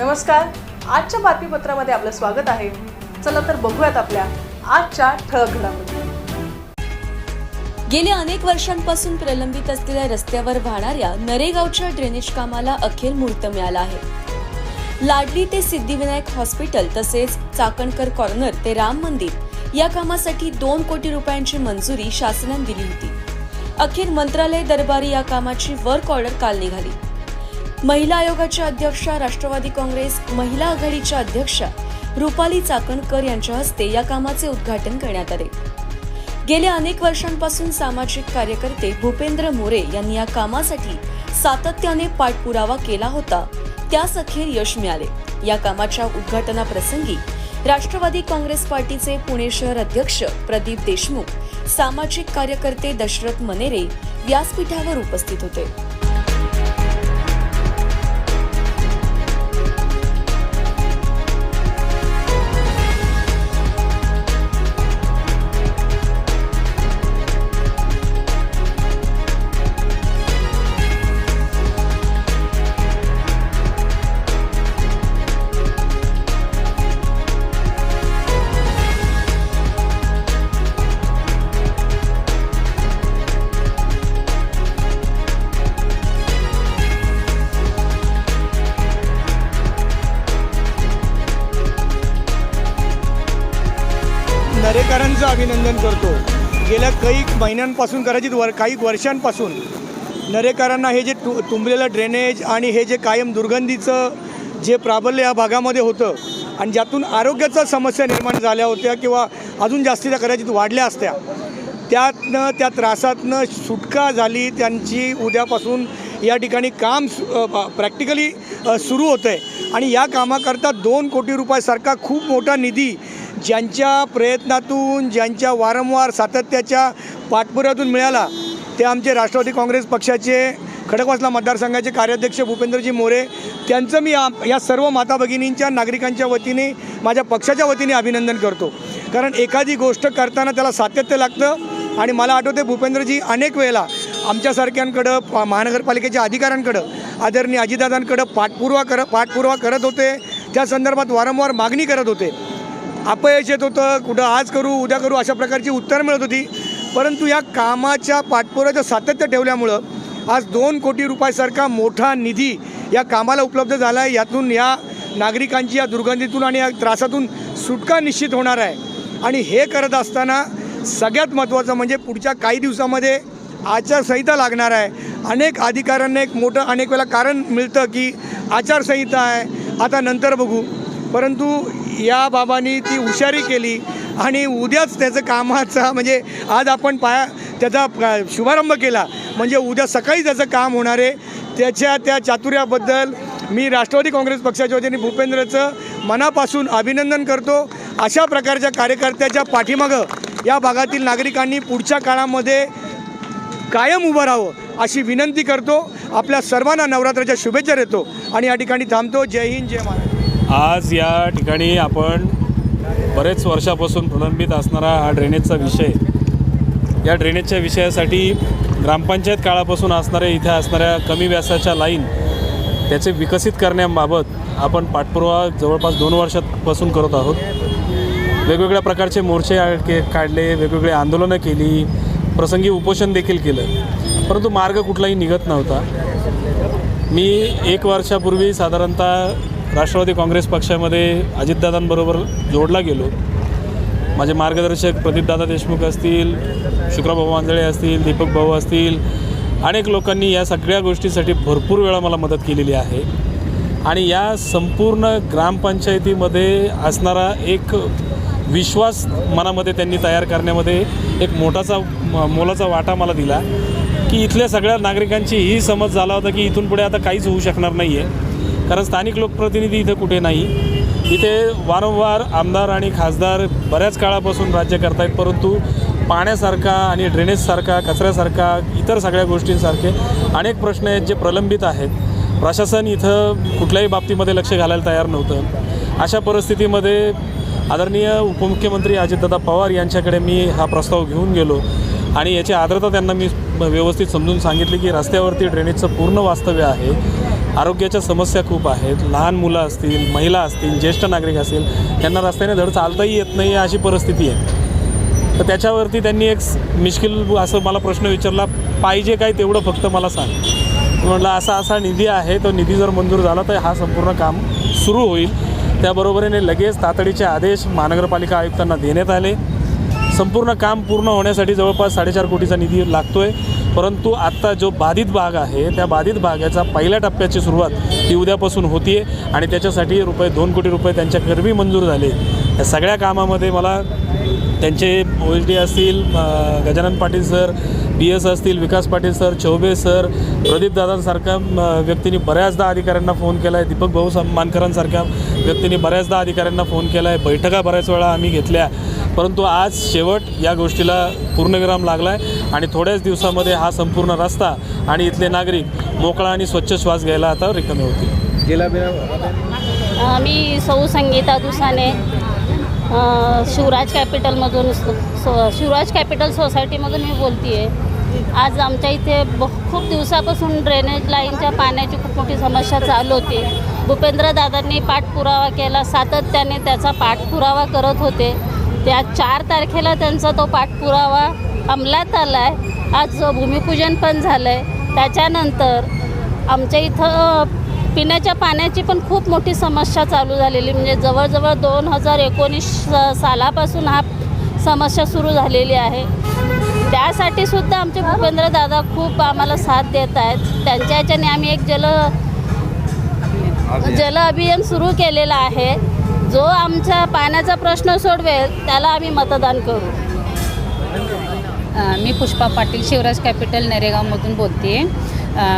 नमस्कार. आजच्या बातमीपत्रामध्ये आपलं स्वागत आहे. चला तर बघूयात आपल्या आजच्या ठळक घडामोडी. गेल्या अनेक वर्षांपासून प्रलंबित असलेल्या रस्त्यावर वाहणाऱ्या नरेगावच्या ड्रेनेज कामाला अखेर मुहूर्त मिळाला आहे. लाडली ते सिद्धिविनायक हॉस्पिटल तसेच चाकणकर कॉर्नर ते राम मंदिर या कामासाठी दोन कोटी रुपयांची मंजुरी शासनाने दिली होती. अखेर मंत्रालय दरबारी या कामाची वर्क ऑर्डर काल निघाली. महिला आयोगाच्या अध्यक्षा राष्ट्रवादी काँग्रेस महिला आघाडीच्या अध्यक्षा रुपाली चाकणकर यांच्या हस्ते या कामाचे उद्घाटन करण्यात आले. गेल्या अनेक वर्षांपासून सामाजिक कार्यकर्ते भूपेंद्र मोरे यांनी या कामासाठी सातत्याने पाठपुरावा केला होता त्यास अखेर यश मिळाले. या कामाच्या उद्घाटनाप्रसंगी राष्ट्रवादी काँग्रेस पार्टीचे पुणे शहर अध्यक्ष प्रदीप देशमुख सामाजिक कार्यकर्ते दशरथ मनेरे व्यासपीठावर उपस्थित होते. अभिनंदन करतो. गेल्या काही महिन्यांपासून कदाचित वर काही वर्षांपासून नरेकरांना हे जे तु तुंबलेलं ड्रेनेज आणि हे जे कायम दुर्गंधीचं जे प्राबल्य या भागामध्ये होतं आणि ज्यातून आरोग्याच्या समस्या निर्माण झाल्या होत्या किंवा अजून जास्तीच्या कदाचित वाढल्या असत्या त्यातनं त्या त्रासातनं सुटका झाली त्यांची उद्यापासून या ठिकाणी काम प्रॅक्टिकली सुरू होतं आहे आणि या कामाकरता दोन कोटी रुपयासारखा खूप मोठा निधी ज्यांच्या प्रयत्नातून ज्यांच्या वारंवार सातत्याच्या पाठपुऱ्यातून मिळाला ते आमचे राष्ट्रवादी काँग्रेस पक्षाचे खडकवासला मतदारसंघाचे कार्याध्यक्ष भूपेंद्रजी मोरे त्यांचं मी या- या सर्व माता भगिनींच्या नागरिकांच्या वतीने माझ्या पक्षाच्या वतीने अभिनंदन करतो. कारण एखादी गोष्ट करताना त्याला सातत्य लागतं आणि मला आठवते भूपेंद्रजी अनेक वेळेला आमच्यासारख्यांकडं प- महानगरपालिकेच्या अधिकाऱ्यांकडं आदरणीय अजितदादांकडं पाठपुरावा कर पाठपुरावा करत होते. त्या संदर्भात वारंवार मागणी करत होते. अपयश येत होतं कुठं आज करू उद्या करू अशा प्रकारची उत्तरं मिळत होती. परंतु या कामाच्या पाठपुराचं सातत्य ठेवल्यामुळं आज दोन कोटी रुपयासारखा मोठा निधी या कामाला उपलब्ध झाला आहे यातून या नागरिकांची या दुर्गंधीतून आणि या त्रासातून सुटका निश्चित होणार आहे. आणि हे करत असताना सगळ्यात महत्त्वाचं म्हणजे पुढच्या काही दिवसामध्ये आचारसंहिता लागणार आहे. अनेक अधिकाऱ्यांना एक मोठं अनेक वेळा कारण मिळतं की आचारसंहिता आहे. आता नंतर बघू. परंतु या बाबांनी ती हुशारी केली आणि उद्याच त्याचं कामाचा म्हणजे आज आपण पाया त्याचा शुभारंभ केला. म्हणजे उद्या सकाळी त्याचं काम होणार आहे. त्याच्या त्या चातुर्याबद्दल मी राष्ट्रवादी काँग्रेस पक्षाच्या वतीने भूपेंद्रचं मनापासून अभिनंदन करतो. अशा प्रकारच्या कार्यकर्त्याच्या पाठीमागं या भागातील नागरिकांनी पुढच्या काळामध्ये कायम उभं राहावं अशी विनंती करतो. आपल्या सर्वांना नवरात्राच्या शुभेच्छा देतो. आणि या ठिकाणी थांबतो. जय हिंद जय महाराज आज या ठिकाणी आपण बरेच वर्षापासून प्रलंबित असणारा हा ड्रेनेजचा विषय. या ड्रेनेजच्या विषयासाठी ग्रामपंचायत काळापासून असणाऱ्या इथे असणाऱ्या कमी व्यासाच्या लाईन त्याचे विकसित करण्याबाबत आपण पाठपुरावा जवळपास दोन वर्षापासून करत आहोत. वेगवेगळ्या प्रकारचे मोर्चे के काढले वेगवेगळे आंदोलनं केली प्रसंगी उपोषण देखील केलं. परंतु मार्ग कुठलाही निघत नव्हता. मी एक वर्षापूर्वी साधारणतः राष्ट्रवादी काँग्रेस पक्षामध्ये अजितदादांबरोबर जोडला गेलो. माझे मार्गदर्शक प्रदीपदादा देशमुख असतील शुक्रभाऊ आंधळे असतील दीपक भाऊ असतील अनेक लोकांनी या सगळ्या गोष्टीसाठी भरपूर वेळा मला मदत केलेली आहे. आणि या संपूर्ण ग्रामपंचायतीमध्ये असणारा एक विश्वास मनामध्ये त्यांनी तयार करण्यामध्ये एक मोठाचा म- मोलाचा वाटा मला दिला की इथल्या सगळ्या नागरिकांची ही समज झाला होता की इथून पुढे आता काहीच होऊ शकणार नाही आहे कारण स्थानिक लोकप्रतिनिधी इथं कुठे नाही. इथे वारंवार आमदार आणि खासदार बऱ्याच काळापासून राज्य करतायत परंतु पाण्यासारखा आणि ड्रेनेजसारखा कचऱ्यासारखा इतर सगळ्या गोष्टींसारखे अनेक प्रश्न आहेत जे प्रलंबित आहेत. प्रशासन इथं कुठल्याही बाबतीमध्ये लक्ष घालायला तयार नव्हतं. अशा परिस्थितीमध्ये आदरणीय उपमुख्यमंत्री अजितदादा पवार यांच्याकडे मी हा प्रस्ताव घेऊन गेलो. आणि याची आर्द्रता त्यांना मी व्यवस्थित समजून सांगितली की रस्त्यावरती ड्रेनेजचं पूर्ण वास्तव्य आहे. आरोग्याच्या समस्या खूप आहेत. लहान मुलं असतील महिला असतील ज्येष्ठ नागरिक असतील त्यांना रस्त्याने धड चालताही येत नाही अशी परिस्थिती आहे. तर त्याच्यावरती त्यांनी एक मिश्किल असं मला प्रश्न विचारला पाहिजे काय तेवढं फक्त मला सांग. म्हटलं असा असा निधी आहे तो निधी जर मंजूर झाला तर हा संपूर्ण काम सुरू होईल. त्याबरोबरीने लगेच तातडीचे आदेश महानगरपालिका आयुक्तांना देण्यात आले. संपूर्ण काम पूर्ण होण्यासाठी जवळपास साडेचार कोटीचा निधी लागतो आहे परंतु आत्ता जो बाधित भाग आहे त्या बाधित भागाचा पहिल्या टप्प्याची सुरुवात ही उद्यापासून होती आहे आणि त्याच्यासाठी रुपये दोन कोटी रुपये त्यांच्या कर्मी मंजूर झाले. या सगळ्या कामामध्ये मला त्यांचे ओ एस डी असतील Gajanan Patil sir B S असतील विकास पाटील सर चौबे सर प्रदीप दादांसारख्या व्यक्तींनी बऱ्याचदा अधिकाऱ्यांना फोन केला आहे दीपक भाऊ मानकरांसारख्या व्यक्तींनी बऱ्याचदा अधिकाऱ्यांना फोन केला आहे बैठका बऱ्याच वेळा आम्ही घेतल्या. परंतु आज शेवट या गोष्टीला पूर्णविराम लागला आहे आणि थोड्याच दिवसामध्ये हा संपूर्ण रस्ता आणि इथले नागरिक मोकळा आणि स्वच्छ श्वास घ्यायला आता रिकामे होतील. गेला मी सौ संगीता दुसाने शिवराज कॅपिटलमधून सो शिवराज कॅपिटल सोसायटीमधून मी बोलते आहे आज आमच्या इथे ब खूप दिवसापासून ड्रेनेज लाईनच्या पाण्याची खूप मोठी समस्या चालू होती. भूपेंद्र दादांनी पाठपुरावा केला सातत्याने त्याचा पाठपुरावा करत होते. त्या चार तारखेला त्यांचा तो पाठपुरावा अंमलात आला आहे आज भूमिपूजन पण झालं आहे त्याच्यानंतर आमच्या इथं पिण्याच्या पाण्याची पण खूप मोठी समस्या चालू झालेली. म्हणजे जवळजवळ दोन हजार एकोणीस सालापासून हा समस्या सुरू झालेली आहे. त्यासाठी सुद्धा आमचे भूपेंद्र दादा खूप आम्हाला साथ देत आहेत. त्यांच्या ह्याच्याने आम्ही एक जल जल अभियान सुरू केलेलं आहे. जो आमचा पाण्याचा प्रश्न सोडवेल त्याला आम्ही मतदान करू. मी पुष्पा पाटील शिवराज कॅपिटल नरेगावमधून बोलते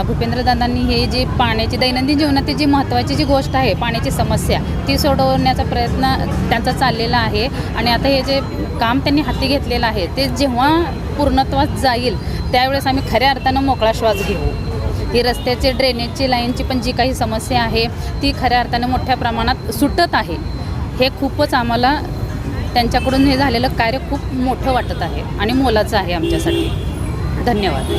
भूपेंद्रदादांनी हे जे पाण्याची दैनंदिन जीवनातील जी महत्त्वाची जी गोष्ट आहे पाण्याची समस्या ती सोडवण्याचा प्रयत्न त्यांचा चाललेला आहे. आणि आता हे जे काम त्यांनी हाती घेतलेलं आहे ते जेव्हा पूर्णत्वात जाईल त्यावेळेस आम्ही खऱ्या अर्थानं मोकळा श्वास घेऊ. ही रस्त्याचे ड्रेनेजची लाईनची पण जी काही समस्या आहे ती खऱ्या अर्थानं मोठ्या प्रमाणात सुटत आहे. हे खूपच आम्हाला त्यांच्याकडून हे झालेलं कार्य खूप मोठं वाटत आहे आणि मोलाचं आहे आमच्यासाठी. धन्यवाद.